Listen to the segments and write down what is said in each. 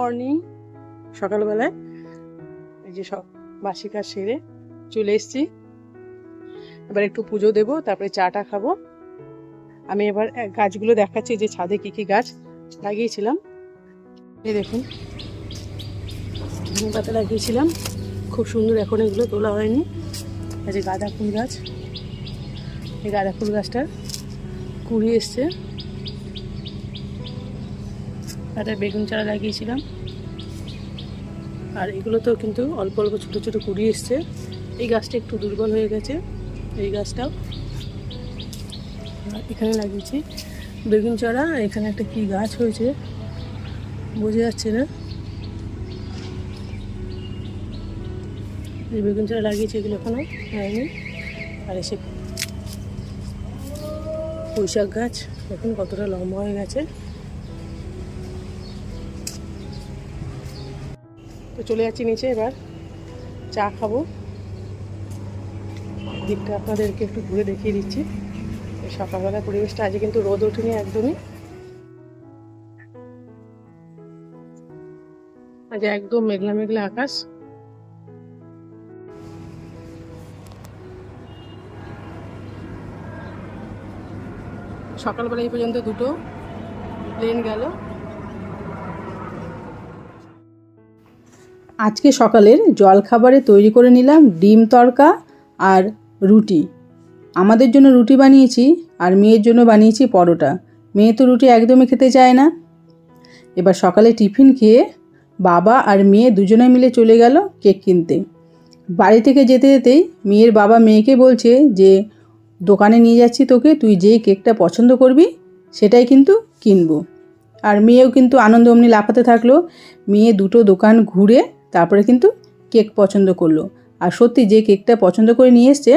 Morning সকালবেলায়। এই যে সব বাসি কাজ সেরে চলে এসেছি। এবার একটু পুজো দেবো, তারপরে চাটা খাব। আমি এবার গাছগুলো দেখাচ্ছি যে ছাদে কি কি গাছ লাগিয়েছিলাম। এই দেখুন পাতা লাগিয়েছিলাম। খুব সুন্দর এখন এগুলো তোলা হয়নি। এই যে গাঁদা ফুল গাছ। এই গাঁদা ফুল গাছটার কুড়ি এসছে। একটা বেগুন চারা লাগিয়েছিলাম। আর এগুলো তো কিন্তু অল্প অল্প ছোটো ছোটো কুড়ি এসছে। এই গাছটা একটু দুর্বল হয়ে গেছে, এই গাছটাও। এখানে লাগিয়েছি বেগুন চারা এখানে একটা কি গাছ হয়েছে, বোঝা যাচ্ছে না। এই বেগুন চারা লাগিয়েছি এগুলো এখনও হয়নি। আর এসে পুঁইশাক গাছ এখন কতটা লম্বা হয়ে গেছে। তো চলে যাচ্ছি নিচে এবার। চা খাব। দিকটা আপনাদেরকে একটু ঘুরে দেখিয়ে দিচ্ছি। সকালবেলা পরিবেশটা আজকে কিন্তু রোদ ওঠেনি একদমই। আজ একদম মেঘলা মেঘলা আকাশ। সকালবেলা এই পর্যন্ত দুটো। প্লেন গেল। আজকে সকালের জলখাবারে তৈরি করে নিলাম ডিম তড়কা আর রুটি। আমাদের জন্য রুটি বানিয়েছি আর মেয়ের জন্য বানিয়েছি পরোটা। মেয়ে তো রুটি একদমই খেতে চায় না। এবার সকালে টিফিন খেয়ে বাবা আর মেয়ে দুজনে মিলে চলে গেল কেক কিনতে। বাড়ি থেকে যেতে যেতেই মেয়ের বাবা মেয়েকে বলছে যে, দোকানে নিয়ে যাচ্ছি তোকে, তুই যেই কেকটা পছন্দ করবি, সেটাই কিন্তু কিনবো। আর মেয়েও কিন্তু আনন্দ অমনি লাফাতে থাকল। মেয়ে দুটো দোকান ঘুরে তারপরে কিন্তু কেক পছন্দ করল। আর সত্যি যে কেকটা পছন্দ করে নিয়ে এসছে,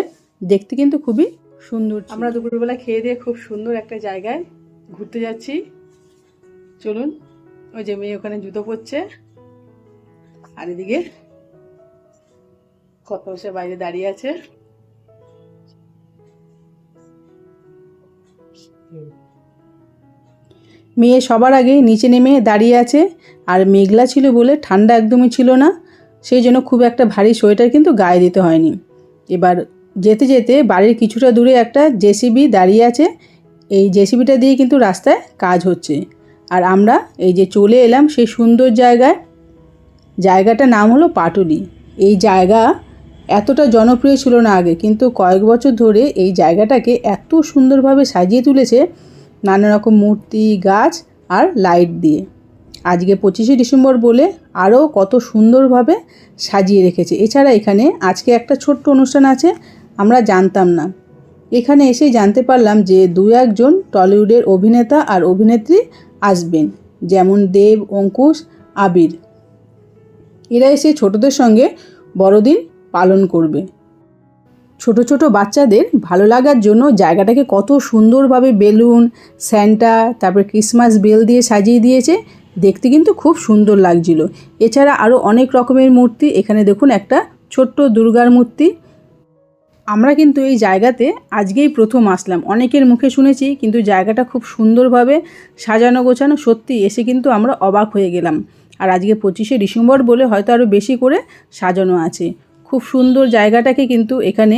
দেখতে কিন্তু খুবই সুন্দর আমরা দুপুরবেলা খেয়ে দিয়ে খুব সুন্দর একটা জায়গায় ঘুরতে যাচ্ছি। চলুন, ওই যে মেয়ে ওখানে জুতো পরছে। আর এদিকে কত সে বাইরে দাঁড়িয়ে আছে। মেয়ে সবার আগে নিচে নেমে দাঁড়িয়ে আছে। আর মেঘলা ছিল বলে ঠান্ডা একদমই ছিল না। সেই জন্য খুব একটা ভারী সোয়েটার কিন্তু গায়ে দিতে হয়নি। এবার যেতে যেতে বাড়ির কিছুটা দূরে একটা জেসিবি দাঁড়িয়ে আছে। এই জেসিবিটা দিয়ে কিন্তু রাস্তায় কাজ হচ্ছে। আর আমরা এই যে চলে এলাম সেই সুন্দর জায়গায়। জায়গাটার নাম হলো পাটুলি। এই জায়গা এতটা জনপ্রিয় ছিল না আগে, কিন্তু কয়েক বছর ধরে এই জায়গাটাকে এত সুন্দরভাবে সাজিয়ে তুলেছে নানা রকম মূর্তি, গাছ আর লাইট দিয়ে। আজকে পঁচিশে ডিসেম্বর বলে আরও কত সুন্দরভাবে সাজিয়ে রেখেছে। এছাড়া এখানে আজকে একটা ছোট্ট অনুষ্ঠান আছে, আমরা জানতাম না। এখানে এসে জানতে পারলাম যে দু একজন টলিউডের অভিনেতা আর অভিনেত্রী আসবেন, যেমন দেব, অঙ্কুশ, আবির। এরা এসে ছোটদের সঙ্গে বড়দিন পালন করবে। ছোট ছোট বাচ্চাদের ভালো লাগার জন্য জায়গাটাকে কত সুন্দরভাবে বেলুন, স্যান্টা, তারপরে ক্রিসমাস বেল দিয়ে সাজিয়ে দিয়েছে। দেখতে কিন্তু খুব সুন্দর লাগছিল। এছাড়া আরও অনেক রকমের মূর্তি। এখানে দেখুন একটা ছোট্ট দুর্গার মূর্তি। আমরা কিন্তু এই জায়গাতে আজকেই প্রথম আসলাম। অনেকের মুখে শুনেছি, কিন্তু জায়গাটা খুব সুন্দরভাবে সাজানো গোছানো সত্যি এসে কিন্তু আমরা অবাক হয়ে গেলাম। আর আজকে পঁচিশে ডিসেম্বর বলে হয়তো আরও বেশি করে সাজানো আছে। খুব সুন্দর জায়গাটাকে কিন্তু এখানে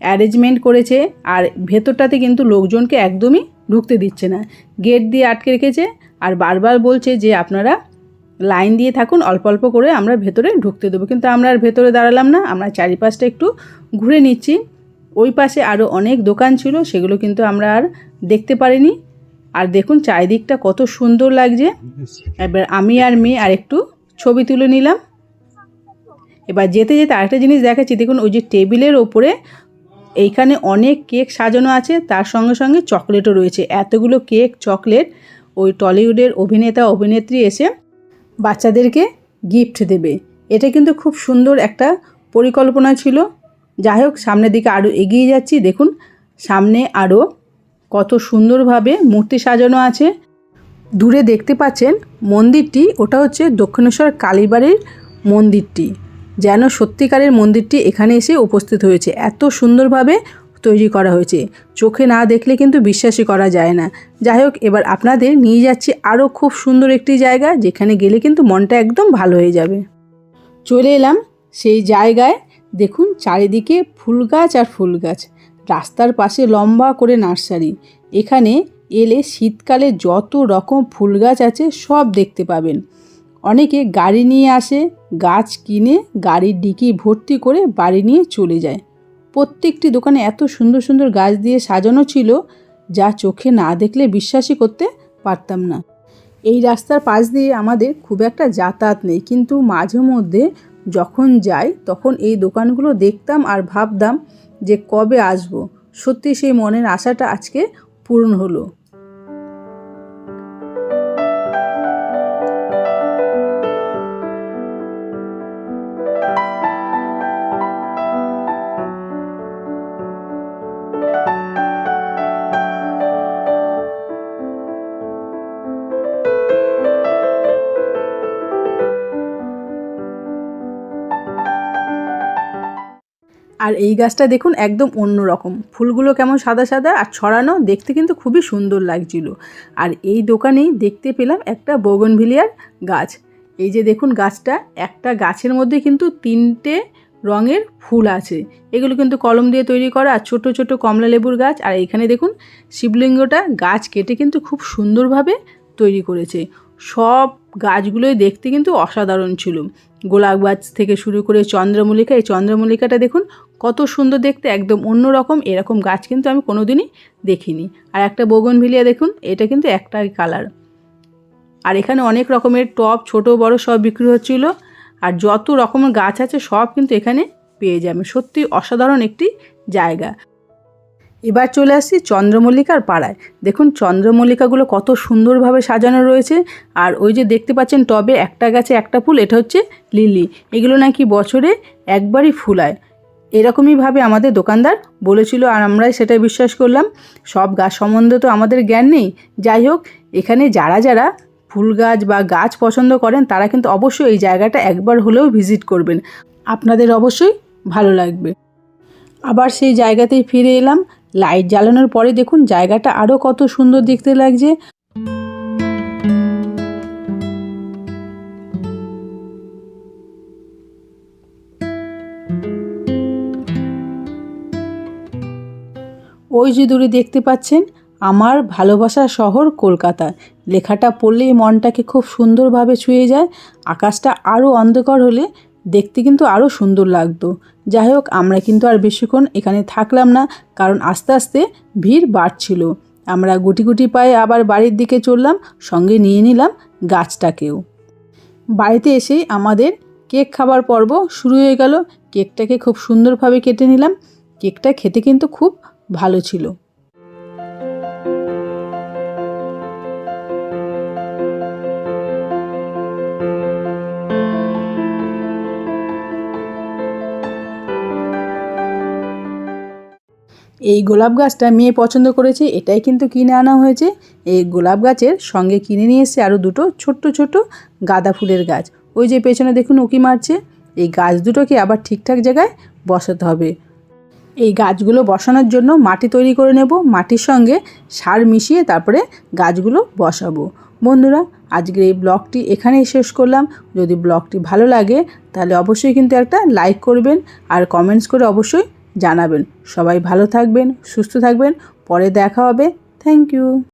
অ্যারেঞ্জমেন্ট করেছে আর ভেতরটাতে কিন্তু লোকজনকে একদমই ঢুকতে দিচ্ছে না। গেট দিয়ে আটকে রেখেছে আর বারবার বলছে যে আপনারা লাইন দিয়ে থাকুন, অল্প অল্প করে আমরা ভেতরে ঢুকতে দেবো। কিন্তু আমরা আর ভেতরে দাঁড়ালাম না, আমরা চারিপাশটা একটু ঘুরে নিচ্ছি। ওই পাশে আরও অনেক দোকান ছিল, সেগুলো কিন্তু আমরা আর দেখতে পারিনি। আর দেখুন চারিদিকটা কত সুন্দর লাগছে। এবার আমি আর মেয়ে আর একটু ছবি তুলে নিলাম। এবার যেতে যেতে আরেকটা জিনিস দেখাচ্ছি। দেখুন, ওই যে টেবিলের ওপরে এইখানে অনেক কেক সাজানো আছে, তার সঙ্গে সঙ্গে চকলেটও রয়েছে। এতগুলো কেক, চকলেট, ওই টলিউডের অভিনেতা, অভিনেত্রী এসে বাচ্চাদেরকে গিফট দেবে। এটা কিন্তু খুব সুন্দর একটা পরিকল্পনা ছিল। যাই হোক, সামনের দিকে আরও এগিয়ে যাচ্ছি। দেখুন, সামনে আরও কত সুন্দরভাবে মূর্তি সাজানো আছে। দূরে দেখতে পাচ্ছেন মন্দিরটি, ওটা হচ্ছে দক্ষিণেশ্বর কালীবাড়ির মন্দিরটি। যেন সত্যিকারের মন্দিরটি এখানে এসে উপস্থিত হয়েছে। এত সুন্দরভাবে তৈরি করা হয়েছে। চোখে না দেখলে কিন্তু বিশ্বাসই করা যায় না। যাই হোক, এবার আপনাদের নিয়ে যাচ্ছি আরও খুব সুন্দর একটি জায়গা, যেখানে গেলে কিন্তু মনটা একদম ভালো হয়ে যাবে। চলে এলাম সেই জায়গায়। দেখুন, চারিদিকে ফুল গাছ আর ফুল গাছ রাস্তার পাশে লম্বা করে নার্সারি। এখানে এলে শীতকালে যত রকম ফুল গাছ আছে সব দেখতে পাবেন। অনেকে গাড়ি নিয়ে আসে, গাছ কিনে, গাড়ির ডিকি ভর্তি করে বাড়ি নিয়ে চলে যায়। প্রত্যেকটি দোকানে এত সুন্দর সুন্দর গাছ দিয়ে সাজানো ছিল যা চোখে না দেখলে বিশ্বাসই করতে পারতাম না। এই রাস্তার পাশ দিয়ে আমাদের খুব একটা যাতায়াত নেই, কিন্তু মাঝে মধ্যে যখন যাই তখন এই দোকানগুলো দেখতাম আর ভাবতাম যে কবে আসব। সত্যি সেই মনের আশাটা আজকে পূরণ হলো। আর এই গাছটা দেখুন একদম অন্য রকম। ফুলগুলো কেমন সাদা সাদা আর ছড়ানো দেখতে কিন্তু খুবই সুন্দর লাগছিল। আর এই দোকানেই দেখতে পেলাম একটা বোগনভিলিয়ার গাছ। এই যে দেখুন গাছটা, একটা গাছের মধ্যে কিন্তু তিনটে রঙের ফুল আছে। এগুলো কিন্তু কলম দিয়ে তৈরি করা আর ছোটো ছোটো কমলা লেবুর গাছ। আর এখানে দেখুন শিবলিঙ্গটা গাছ কেটে কিন্তু খুব সুন্দরভাবে তৈরি করেছে। সব গাছগুলোই দেখতে কিন্তু অসাধারণ ছিল। গোলাপ গাছ থেকে শুরু করে চন্দ্রমল্লিকা, এই চন্দ্রমল্লিকাটা দেখুন কত সুন্দর দেখতে, একদম অন্য রকম এরকম গাছ কিন্তু আমি কোনোদিনই দেখিনি। আর একটা বোগনভিলিয়া দেখুন, এটা কিন্তু একটাই কালার। আর এখানে অনেক রকমের টব, ছোট, বড় সব বিক্রি হচ্ছিল। আর যত রকমের গাছ আছে সব কিন্তু এখানে পেয়ে যাবে সত্যি অসাধারণ একটি জায়গা। এবার চলে আসছি চন্দ্রমল্লিকার পাড়ায়। দেখুন, চন্দ্রমল্লিকাগুলো কত সুন্দরভাবে সাজানো রয়েছে। আর ওই যে দেখতে পাচ্ছেন টবে একটা গাছে একটা ফুল, এটা হচ্ছে লিলি। এগুলো নাকি বছরে একবারই ফুলায় এরকমইভাবে আমাদের দোকানদার বলেছিল আর আমরাই সেটা বিশ্বাস করলাম। সব গাছ সম্বন্ধে তো আমাদের জ্ঞান নেই। যাই হোক, এখানে যারা যারা ফুল গাছ বা গাছ পছন্দ করেন, তারা কিন্তু অবশ্যই এই জায়গাটা একবার হলেও ভিজিট করবেন। আপনাদের অবশ্যই ভালো লাগবে। আবার সেই জায়গাতেই ফিরে এলাম। লাইট জ্বালানোর পরে দেখুন জায়গাটা আরও কত সুন্দর দেখতে লাগছে। ওই যে দূরে দেখতে পাচ্ছেন, আমার ভালোবাসা শহর কলকাতা। লেখাটা পড়লেই মনটাকে খুব সুন্দরভাবে ছুঁয়ে যায়, আকাশটা আরও অন্ধকার হলে দেখতে কিন্তু আরও সুন্দর লাগতো। যাই হোক আমরা কিন্তু আর বেশিক্ষণ এখানে থাকলাম না, কারণ আস্তে আস্তে ভিড় বাড়ছিল। আমরা গুটি গুটি পায়ে আবার বাড়ির দিকে চললাম, সঙ্গে নিয়ে নিলাম গাছটাকেও। বাড়িতে এসেই আমাদের কেক খাবার পর্ব শুরু হয়ে গেল। কেকটাকে খুব সুন্দরভাবে কেটে নিলাম। কেকটা খেতে কিন্তু খুব ভালো ছিল। এই গোলাপ গাছটা মেয়ে পছন্দ করেছে, এটাই কিন্তু কিনে আনা হয়েছে। এই গোলাপ গাছের সঙ্গে কিনে নিয়ে এসে আরও দুটো ছোট্ট ছোট্ট গাঁদা ফুলের গাছ। ওই যে পেছনে দেখুন উকি মারছে, এই গাছ দুটোকে আবার ঠিকঠাক জায়গায় বসাতে হবে। এই গাছগুলো বসানোর জন্য মাটি তৈরি করে নেব, মাটির সঙ্গে সার মিশিয়ে তারপরে গাছগুলো বসাবো। বন্ধুরা, আজকের এই ব্লগটি এখানেই শেষ করলাম। যদি ব্লগটি ভালো লাগে, তাহলে অবশ্যই কিন্তু একটা লাইক করবেন, আর কমেন্টস করে অবশ্যই জানাবেন। সবাই ভালো থাকবেন সুস্থ থাকবেন। পরে দেখা হবে। Thank you